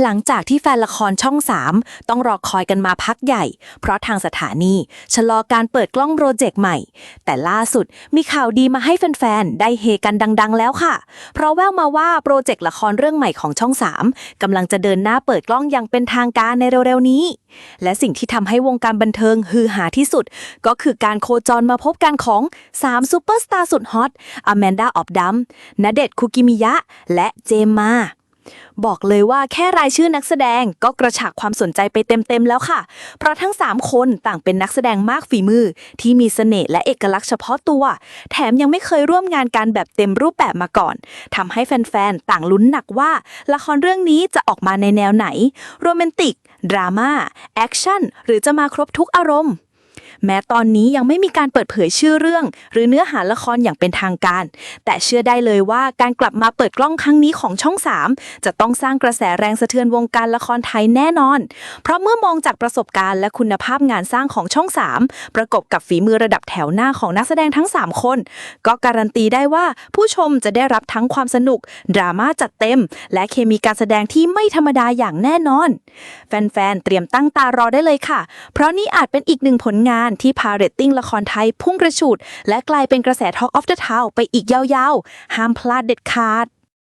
หลังจากที่แฟนละครช่อง 3 ต้องรอคอยกันมาพักใหญ่ เพราะทางสถานีชะลอการเปิดกล้องโปรเจกต์ใหม่ แต่ล่าสุดมีข่าวดีมาให้แฟนๆ ได้เฮกันดัง ๆ แล้วค่ะ เพราะแววมาว่าโปรเจกต์ละครเรื่องใหม่ของช่อง 3กำลังจะเดินหน้าเปิดกล้องอย่างเป็นทางการในเร็วๆ นี้ และสิ่งที่ทำให้วงการบันเทิงฮือหาที่สุด ก็คือการโคจรมาพบกันของ3ซูเปอร์สตาร์สุดฮอตอแมนดาออฟดัมณเดชคุกิมิยะ และเจมมา บอกเลยว่าแค่รายชื่อนักแสดงก็กระฉากความสนใจไปเต็มๆแล้วค่ะ เพราะทั้ง 3 คนต่างเป็นนักแสดงมากฝีมือ ที่มีเสน่ห์และเอกลักษณ์เฉพาะตัว แถมยังไม่เคยร่วมงานกันแบบเต็มรูปแบบมาก่อนทำให้แฟนๆ ต่างลุ้นหนักว่า ละครเรื่องนี้จะออกมาในแนวไหน โรแมนติก ดราม่า แอคชั่น หรือจะมาครบทุกอารมณ์ แม้ตอนนี้ยังไม่มีการเปิดเผยชื่อเรื่อง หรือเนื้อหาละครอย่างเป็นทางการ แต่เชื่อได้เลยว่าการกลับมาเปิดกล้องครั้งนี้ของช่อง 3 จะต้องสร้างกระแสแรงสะเทือนวงการละครไทยแน่นอน เพราะเมื่อมองจากประสบการณ์และคุณภาพงานสร้างของช่อง 3 ประกบกับฝีมือระดับแถวหน้าของนักแสดงทั้ง 3 คน ก็การันตีได้ว่าผู้ชมจะได้รับทั้งความสนุก ดราม่าจัดเต็ม และเคมีการแสดงที่ไม่ธรรมดาอย่างแน่นอน แฟนๆ เตรียมตั้งตารอได้เลยค่ะ เพราะนี่อาจเป็นอีกหนึ่งผลงานที่พาเรตติ้งละครไทยพุ่งกระฉูด และกลายเป็นกระแสท็อกออฟเดอะทาวไปอีกยาวๆ ห้ามพลาดเด็ดขาด